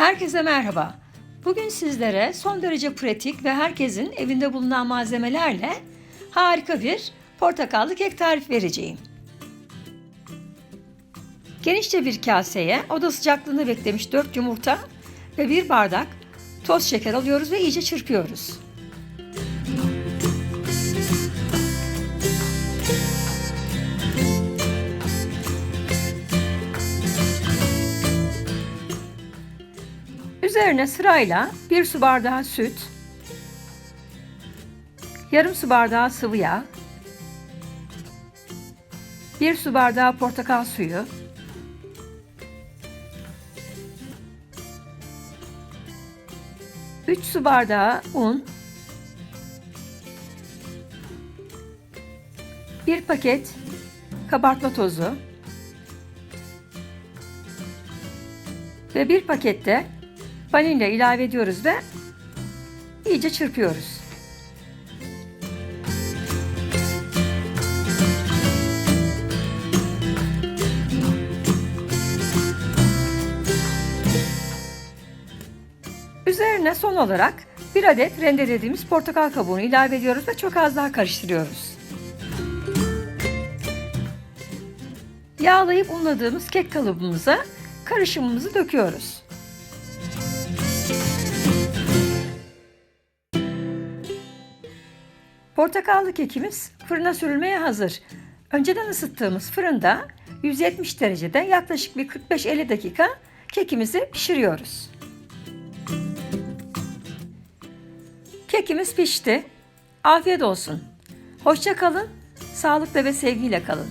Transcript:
Herkese merhaba. Bugün sizlere son derece pratik ve herkesin evinde bulunan malzemelerle harika bir portakallı kek tarif vereceğim. Genişçe bir kaseye oda sıcaklığını beklemiş 4 yumurta ve bir bardak toz şeker alıyoruz ve iyice çırpıyoruz. Üzerine sırayla bir su bardağı süt, yarım su bardağı sıvı yağ, bir su bardağı portakal suyu, üç su bardağı un, bir paket kabartma tozu ve bir pakette vanilya ilave ediyoruz ve iyice çırpıyoruz. Üzerine son olarak bir adet rendelediğimiz portakal kabuğunu ilave ediyoruz ve çok az daha karıştırıyoruz. Yağlayıp unladığımız kek kalıbımıza karışımımızı döküyoruz. Portakallı kekimiz fırına sürülmeye hazır. Önceden ısıttığımız fırında 170 derecede yaklaşık bir 45-50 dakika kekimizi pişiriyoruz. Kekimiz pişti. Afiyet olsun. Hoşça kalın, sağlıkla ve sevgiyle kalın.